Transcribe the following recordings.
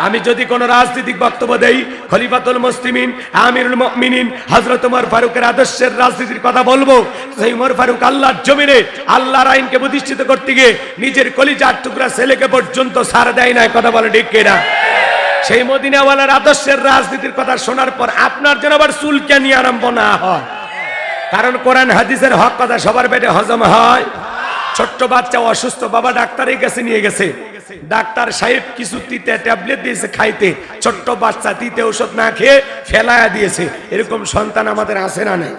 আমি যদি কোন রাজনৈতিক বক্তব্য দেই, খলিফাতুল মুসলিমিন, আমিরুল মুমিনিন, হযরত ওমর ফারুকের আদর্শের রাজনীতির কথা বলব, সেই ওমর ফারুক আল্লাহর জমিনে, আল্লাহর আইনকে প্রতিষ্ঠিত করতে গিয়ে নিজের কলিজার টুকরা ছেলেকে পর্যন্ত সার দেয় না কথা বলে ঠিক কিনা? সেই মদিনাওয়ালার আদর্শের রাজনীতির কথা শোনার পর আপনার যেন আবার চুলকে নিয়ে আরম্ভ না হয়। কারণ কোরআন, হাদিসের হক কথা সবার পেটে হজম হয়। ছোট্ট বাচ্চা অসুস্থ, বাবা ডাক্তারের কাছে নিয়ে গেছে। ডাক্তার সাহেব কিছু তিতে, ট্যাবলেট দিয়েছে খাইতে। ছোট্ট বাচ্চা তিতে ওষুধ না খেয়ে ফেলায়া দিয়েছে। এরকম সন্তান আমাদের আছে না নাই?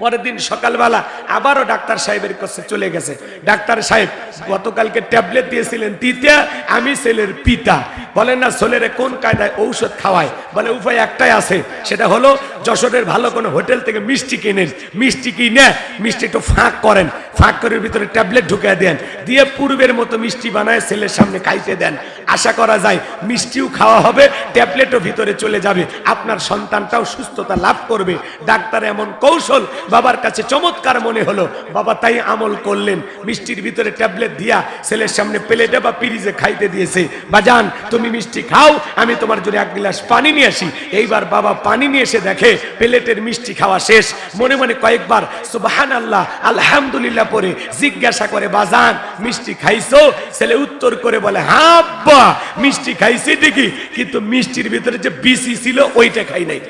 পরের দিন সকালবেলা আবারও ডাক্তার সাহেবের কাছে চলে গেছে। ডাক্তার সাহেব, গতকালকে ট্যাবলেট দিয়েছিলেন তিতে, আমি ছেলের পিতা। বলেন না ছেলেরে কোন কায়দায় ঔষধ খাওয়ায়? বলে, উপায় একটাই আছে, সেটা হলো যশোরের ভালো কোনো হোটেল থেকে মিষ্টি কিনেন। মিষ্টি কিনে মিষ্টি একটু ফাঁক করেন। ফাঁক করে ভিতরে ট্যাবলেট ঢুকিয়ে দেন। দিয়ে পূর্বের মতো মিষ্টি বানায় ছেলের সামনে খাইতে দেন। আশা করা যায়, মিষ্টিও খাওয়া হবে, ট্যাবলেটও ভিতরে চলে যাবে। আপনার সন্তানটাও সুস্থতা লাভ করবে। ডাক্তার এমন কৌশল, বাবার কাছে চমৎকার মনে হলো। বাবা তাই আমল করলেন। মিষ্টির ভিতরে ট্যাবলেট দিয়া ছেলের সামনে প্লেটে বা পিরিজে খাইতে দিয়েছে। বা বাজান, তুমি মিষ্টি খাও, আমি তোমার জন্য এক গ্লাস পানি নিয়ে আসি। এইবার বাবা পানি নিয়ে এসে দেখে, প্লেটের মিষ্টি খাওয়া শেষ। মনে মনে কয়েকবার সুবাহান আল্লাহ আলহামদুলিল্লাহ পরে জিজ্ঞাসা করে, বাজান, মিষ্টি খাইছো? ছেলে উত্তর করে বলে হ্যাঁ আব্বা, মিষ্টি খাইছি ঠিকই, কিন্তু মিষ্টির ভিতরে যে বিসি ছিল, ওইটা খাই নাই।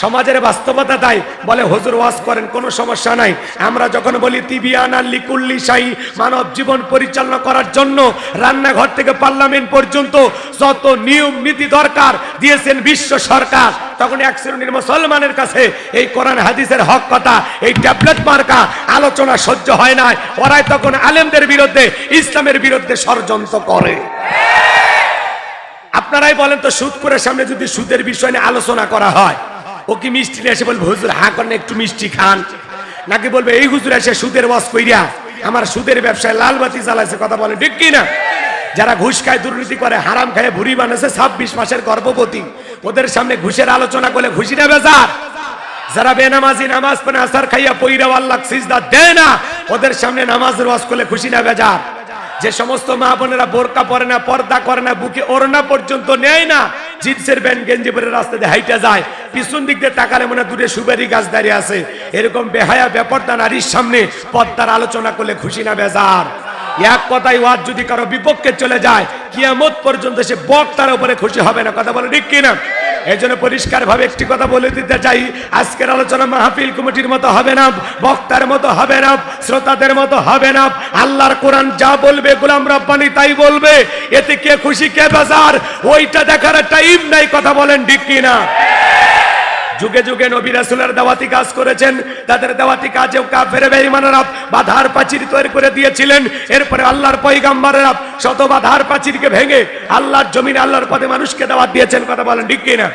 সমাজের বাস্তবতা তাই বলে, হুজুর, ওয়াজ করেন, কোনো সমস্যা নাই। আমরা যখন বলি তিবিয়ান লিকুল্লি সাই মানব জীবন পরিচালনা করার জন্য রান্নাঘর থেকে পার্লামেন্ট পর্যন্ত যত নিয়ম নীতি দরকার দিয়েছেন বিশ্ব সরকার, তখন এক শ্রেণির মুসলমানের কাছে এই কোরআন হাদিসের হক কথা, এই ট্যাবলেট মার্কা আলোচনা সহ্য হয় না। ওরাই তখন আলেমদের বিরুদ্ধে, ইসলামের বিরুদ্ধে ষড়যন্ত্র করে। আপনারাই বলেন তো, সুদ করে সামনে যদি সুদের বিষয় নিয়ে আলোচনা করা হয় ও কি মিষ্টি এসে বলবে, হুজুর হা করেন, একটু মিষ্টি খান। নাকি বলবে, এই হুজুর এসে সুদের ওয়াজ কইরা আমার সুদের ব্যবসায় লাল বাতি জ্বালাইছে, কথা বলে, ঠিক না? যারা ঘুষ খায়, দুর্নীতি করে, হারাম খায় ভুড়ি বানাচ্ছে ছাব্বিশ মাসের গর্ভবতী। ওদের সামনে ঘুষের আলোচনা করলে ঘুষি না বেজার? যারা বেনামাজি নামাজ পড়ে, আসার খাইয়া পইরা আল্লাহ সিজদা দেয় না, ওদের সামনে নামাজ ওয়াজ করলে খুশি না বেজার? যে সমস্ত মা বোনেরা বোরকা পরে না, পর্দা করে না, বুকে ওড়না পর্যন্ত নেয় না জিন্সের ব্যান্ড গেঞ্জি পরে রাস্তা দিয়ে হাইটা যায়, পিছন দিক দিয়ে তাকালে মনে দূরে সুবেরি গাছ দাঁড়িয়ে আছে। এরকম বেহায়া ব্যাপারটা নারীর সামনে পদ্মার আলোচনা করলে খুশি না বেজার। এক কথাই ওয়াজ যদি কারও বিপক্ষে চলে যায়, কিয়ামত পর্যন্ত সে বক তার উপরে খুশি হবে না। কথা বলে ঠিক কিনা? এই জন্য পরিষ্কার ভাবে একটি কথা বলে দিতে চাই। আজকের আলোচনা মাহফিল কমিটির মতো হবে না, বক্তার মতো হবে না, শ্রোতাদের মতো হবে না। আল্লাহর কোরআন যা বলবে, গোলাম রব্বানি তাই বলবে। এতে কে খুশি, কে বাজার, ওইটা দেখার টাইম নাই, কথা বলেন ঠিক কিনা? যুগে যুগে নবী রাসুলের দাওয়াতি কাজ করেছেন। তাদের দাওয়াতি কাজেও কাফের বেঈমানেরা বাধার প্রাচীর তৈরি করে দিয়েছিলেন। এরপরে আল্লাহর পয়গাম্বরেরা শত বাধার প্রাচীরকে ভেঙে আল্লাহর জমিনে আল্লাহর পথে মানুষকে দাওয়াত দিয়েছেন। কথা বলেন ঠিক কিনা?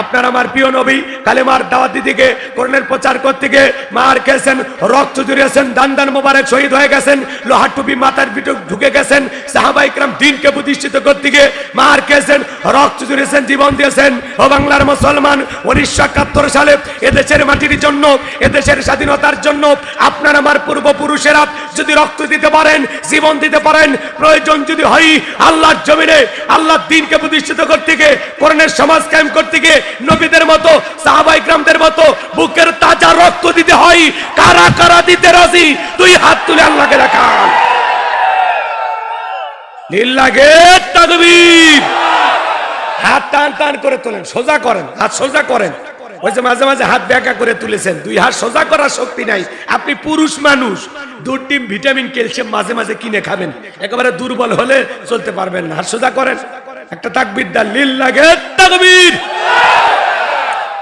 আপনার আমার প্রিয় নবী কালেমার দাওয়াত গিয়ে কোরআনের প্রচার করতে গিয়ে মার খেয়েছেন, রক্ত জুড়িয়েছেন, দান দান মোবারক শহীদ হয়ে গেছেন, লোহার টুপি মাথার ভিতর ঢুকে গেছেন, সাহাবা ইকরাম দিনকে প্রতিষ্ঠিত করতে গিয়ে মার খেয়েছেন, রক্ত জুড়িয়েছেন, জীবন দিয়েছেন। ও বাংলার মুসলমান, উনিশশো একাত্তর সালে এদেশের মাটির জন্য, এদেশের স্বাধীনতার জন্য আপনার আমার পূর্বপুরুষেরা যদি রক্ত দিতে পারেন, জীবন দিতে পারেন, প্রয়োজন যদি হয়, আল্লাহর জমিনে, আল্লাহর দিনকে প্রতিষ্ঠিত করতে গিয়ে, কোরআনের সমাজ কায়েম করতে গিয়ে নবীদের মতো, সাহাবাই গ্রামদের মতো, বুকের তাজা রক্ত দিতে হয়। কারা কারা দিতে রাজি? তুই হাত তুলে আল্লাহকে দেখান। সোজা করার শক্তি নাই। আপনি পুরুষ মানুষ, দুধ, ডিম, ভিটামিন, ক্যালসিয়াম মাঝে মাঝে কিনে খাবেন। একেবারে দুর্বল হলে চলতে পারবেন না। হাত সোজা করেন। একটা তাকবির দা লিল লাগে তাকবীর।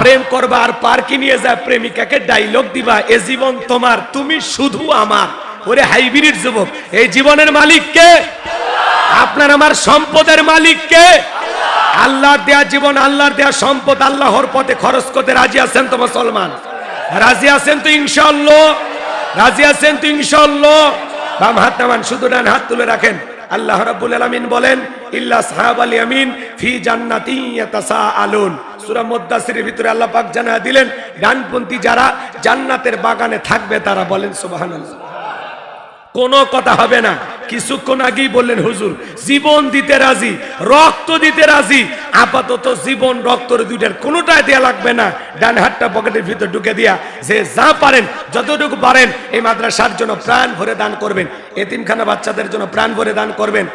প্রেম করবা আর পার্কে নিয়ে যায় প্রেমিকাকে ডাইলগ দিবা, এ জীবন তোমার, তুমি শুধু আমার। ওরে হাইব্রিড যুবক, এই জীবনের মালিক কে? আপনার আমার সম্পদের মালিক কে? আল্লাহর দেয়া জীবন, আল্লাহর দেয়া সম্পদ, আল্লাহর পথে খরচ করতে রাজি আছেন তো মুসলমান? রাজি আছেন তো ইনশাল্লাহ রাজি আছেন তো ইনশাল্লাহ বাম হাত নামান, শুধু ডান হাত তুলে রাখেন। আল্লাহ রাব্বুল আলামিন বলেন ইল্লা সাহাবাল ইয়ামিন ফি জান্নাতি ইয়াতাসাআলুন। সূরা মুদ্দাসিরের ভিতরে আল্লাহ পাক জানা দিলেন, ডানপন্থী যারা জান্নাতের বাগানে থাকবে তারা বলেন, সুবহানাল্লাহ। কোনো কথা হবে না। কিছুক্ষণ আগেই বললেন, হুজুর, জীবন দিতে রাজি, রক্ত দিতে রাজি, আপাতত জীবন রক্তর দুইটার কোনোটাই দেয়া লাগবে না। ডান হাতটা পকেটের ভিতর ঢুকে দিয়া যে যা পারেন, যতটুকু পারেন, এই মাদ্রাসার জন্য প্রাণ ভরে দান করবেন, এতিমখানা বাচ্চাদের জন্য প্রাণ ভরে দান করবেন।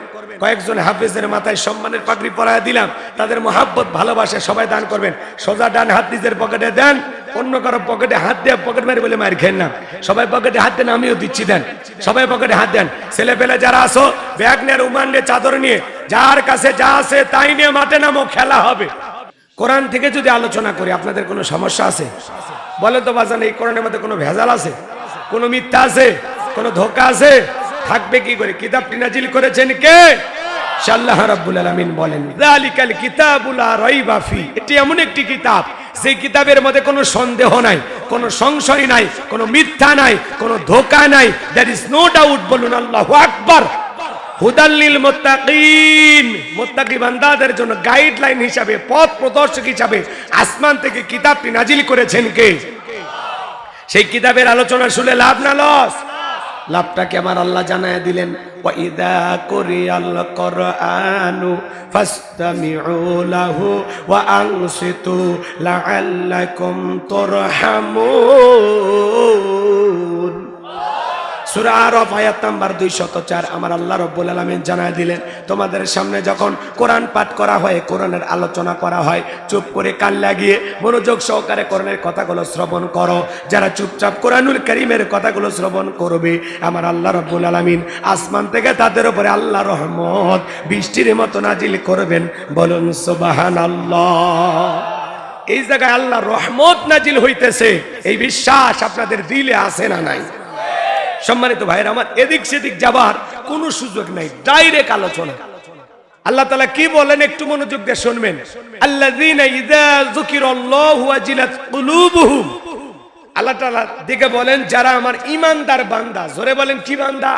কয়েকজন হাফেজের মাথায় সম্মানের পাগড়ি পরায় দিলাম। তাদের মহাব্বত, ভালোবাসে সবাই দান করবেন। সোজা ডান হাত নিজের পকেটে দেন, অন্য কারও পকেটে হাত দিয়ে পকেট মারি বলে মার খেন না সবাই পকেটে হাত দেন, আমিও দিচ্ছি দেন। সবাই পকেটে হাত দেন। ছেলে পেলে যারা আসো ব্যাগ নিয়ে রুমান চাদর নিয়ে, যার কাছে যা আছে তাই নিয়ে মাঠে নামো, খেলা হবে। কোরআন থেকে যদি আলোচনা করি, আপনাদের কোনো সমস্যা আছে? বলে তো বাজান, এই কোরআনের মধ্যে কোনো ভেজাল আছে? কোনো মিথ্যা আছে? কোনো ধোকা আছে? থাকবে কি করে? কিতাবটি নাজিল করেছেন কে? আল্লাহ রাব্বুল আলামিন বলেন, যালিকাল কিতাবুল রাইবা ফি। এটি এমন একটি কিতাব, সেই কিতাবের মধ্যে কোনো সন্দেহ নাই, কোনো সংশয় নাই, কোনো মিথ্যা নাই, কোনো ধোকা নাই। দ্যাট ইজ নো ডাউট বলুন, আল্লাহু আকবার। হুদাল্লিল মুত্তাকিন। মুত্তাকি বান্দাদের জন্য গাইডলাইন হিসাবে, পথ প্রদর্শক হিসাবে আসমান থেকে কিতাবটি নাজিল করেছেন কে? সেই কিতাবের আলোচনা শুনে লাভ না লস লাভটাকে আমার আল্লাহ জানায় দিলেন ওয়াইদা কুরিয়াল কোরআনু ফাসতামিউ লাহু ওয়া আনসিতু লাআল্লাকুম তুরহামুন। সূরা আরফ আয়াত 204 আমার আল্লাহ রাব্বুল আলামিন দিলেন, তোমাদের সামনে যখন কোরআন পাঠ করা হয়, কোরআনের আলোচনা করা হয়, চুপ করে কান লাগিয়ে মনোযোগ সহকারে কোরআনের কথাগুলো শ্রবণ করো। যারা চুপচাপ কোরআনুল কারীমের কথাগুলো শ্রবণ করবে, আমার আল্লাহ রাব্বুল আলামিন আসমান থেকে তাদের উপরে আল্লাহ রহমত বৃষ্টির মতো নাজিল করবেন। বলুন, সুবহানাল্লাহ। এই জায়গায় আল্লাহ রহমত নাজিল হইতেছে। এই বিশ্বাস আপনাদের দিলে আসে না নাই? সম্মানিত ভাইয়ের, আমার এদিক সেদিক যাবার কোনো সুযোগ নাই ডাইরেক্ট আলোচনা। আল্লাহ তালা কি বলেন একটু মনোযোগ দিয়ে শুনবেন? আল্লাহ তাআলা দিকে বলেন, যারা আমার ইমানদার বান্দা, জোরে বলেন কি বান্দা?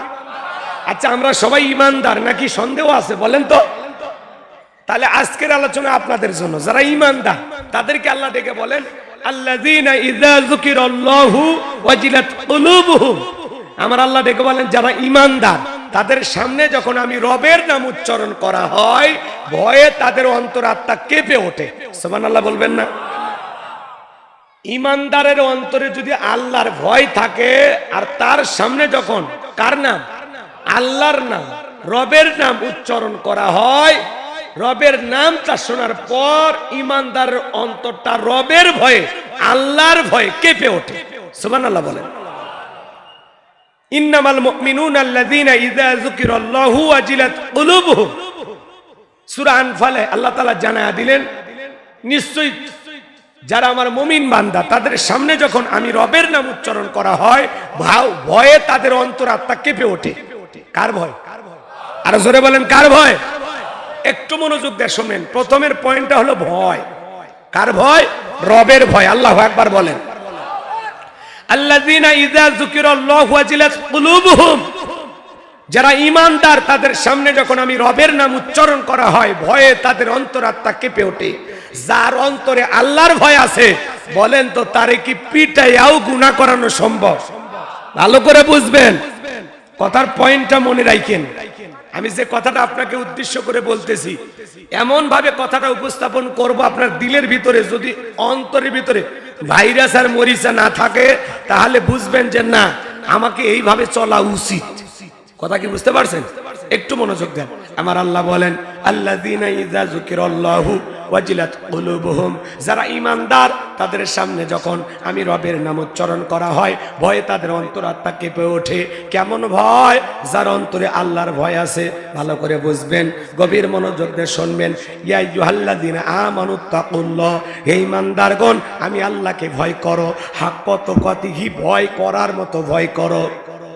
আচ্ছা আমরা সবাই ইমানদার নাকি সন্দেহ আছে, বলেন তো। তাহলে আজকের আলোচনা আপনাদের জন্য, যারা ইমানদার তাদেরকে আল্লাহ ডেকে বলেন, আল্লাযীনা আমার আল্লাহ ডেকে বলেন, যারা ইমানদার, তাদের সামনে যখন আমি রবের নাম উচ্চারণ করা হয়, ভয়ে তাদের অন্তরাত্মা কেঁপে ওঠে। সুবহানাল্লাহ বলবেন না? ইমানদারের অন্তরে যদি আল্লাহর ভয় থাকে, আর তার সামনে যখন কার নাম? আল্লাহর নাম, রবের নাম উচ্চারণ করা হয়, রবের নামটা শোনার পর ইমানদারের অন্তরটা রবের ভয়ে, আল্লাহর ভয়ে কেঁপে ওঠে। সুবহানাল্লাহ বলেন। ইন্নামাল মুমিনুন আল্লাযীনা ইযা যুকিরাল্লাহু ওয়াজিলাত কুলুবুহুম। সূরা আনফালে আল্লাহ তাআলা জানায়া দিলেন, নিশ্চয়ই যারা আমার মুমিন বান্দা, তাদের সামনে যখন আমি রবের নাম উচ্চারণ করা হয় ভাও ভয়ে তাদের অন্তরাত্মা কেঁপে ওঠে। কার ভয়? আর জোরে বলেন, কার ভয়? একটু মনোযোগ দিয়ে শোনেন, প্রথমের পয়েন্টটা হলো ভয়। কার ভয়? রবের ভয়, আল্লাহ একবার বলেন। আল্লাযীনা ইযা যুকিরাল্লাহু ওয়াজিলাত কুলুবুহুম। যারা ইমানদার তাদের সামনে যখন আমি রবের নাম উচ্চারণ করা হয়, ভয়ে তাদের অন্তরাত্মা কেঁপে ওঠে। যার অন্তরে আল্লাহর ভয় আছে, বলেন তো তারে কি পিটাইয়াও গুণা করানো সম্ভব? ভালো করে বুঝবেন। কথার পয়েন্টটা মনে রাখেন। আমি যে কথাটা আপনাকে উদ্দেশ্য করে বলতেছি এমন ভাবে কথাটা উপস্থাপন করব আপনার দিলের ভিতরে, যদি অন্তরের ভিতরে ভাইরাস আর মরিচা না থাকে, তাহলে বুঝবেন যে না, আমাকে এইভাবে চলা উচিত। কথা কি বুঝতে পারছেন? একটু মনোযোগ দেন। আমার আল্লাহ বলেন আল্লাহ যুকিরাল্লাহু ওয়াজিলাত কুলুবুহুম। যারা ইমানদার তাদের সামনে যখন আমি রবের নাম উচ্চারণ করা হয়, ভয়ে তাদের অন্তরাত্মা কেঁপে ওঠে। কেমন ভয়? যার অন্তরে আল্লাহর ভয় আছে, ভালো করে বুঝবেন, গভীর মনোযোগ দিয়ে শুনবেন। ইয়া ইউহাল্লাদিন আমানুত্তাকুল্লাহ হে ইমানদারগণ আমি আল্লাহকে ভয় করো। হাক কত কতিহি, ভয় করার মতো ভয় করো।